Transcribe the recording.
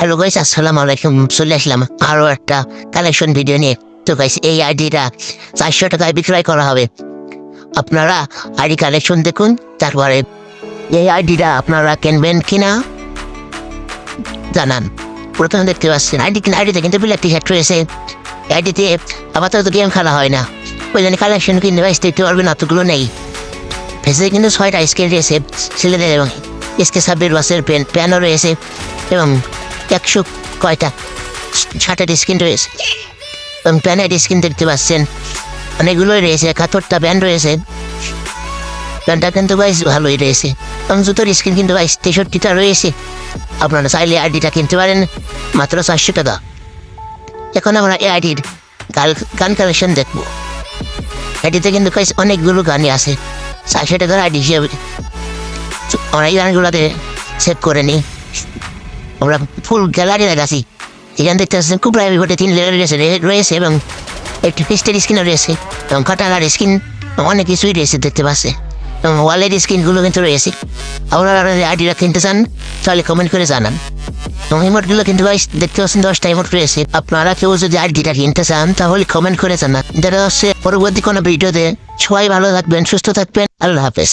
Hello guys আসসালামু আলাইকুম চলে আসলাম আরও একটা কালেকশন ভিডিও নিয়ে। তো গাইস এই আইডিটা চারশো টাকায় বিক্রয় করা হবে। আপনারা আইডি কালেকশন দেখুন, তারপরে এই আইডিটা আপনারা কিনবেন কিনা জানান। প্রথমে দেখতে পাচ্ছেন আইডি কিনা আইডিতে কিন্তু ব্ল্যাক টি শার্ট রয়েছে আইডিতে আপাতত গেম খেলা হয় না। ওই জন্য কালেকশন কিনতে পাইস দেখতে পারবেন অতগুলো নেই। ফেসে কিন্তু ছয়টা স্ক্রিন রয়েছে, ছেলেদের এবং এসকে ছাব্বিশ বছরের পেন প্যানও রয়েছে এবং একশো কয়টা? ষাটের স্ক্রিন রয়েছে। এবং প্যানের স্ক্রিন দেখতে পাচ্ছেন। অনেকগুলোই রয়েছে, একাত্তরটা প্যান রয়েছে। প্যানটা কিন্তু বাইশ ভালোই রয়েছে। এবং জুতোর স্ক্রিন কিন্তু বাইশ তেষট্টিটা রয়েছে। আপনারা চাইলে আইডিটা কিনতে পারেন, মাত্র চারশো টাকা। এখন আমরা এই আইডির গাল গান কালেকশন দেখব। আইডিতে কিন্তু গাইস অনেকগুলো গানই আছে। চারশো টাকার আইডি হিসেবে। এই গানগুলোতে সেভ করে নিই। আমরা ফুল গ্যালারি দেখাচ্ছি এখান দেখতে পাচ্ছেন খুব প্রায় ভোটে তিন লেয়ার রয়েছে রয়েছে এবং একটি ফিস্টের স্ক্রিনও রয়েছে এবং কাটালার স্ক্রিন অনেক কিছুই রয়েছে দেখতে পাচ্ছে এবং ওয়ালের স্ক্রিনগুলো কিন্তু রয়েছে। আপনারা আইডিটা কিনতে চান, তাহলে কমেন্ট করে জানান। এবং ইমোটগুলো কিন্তু দেখতে পাচ্ছেন দশটা ইমোট রয়েছে। আপনারা কেউ যদি আইডিটা কিনতে চান, তাহলে কমেন্ট করে জানান। যেটা হচ্ছে পরবর্তী কোনো ভিডিওতে। সবাই ভালো থাকবেন, সুস্থ থাকবেন। আল্লাহ হাফেজ.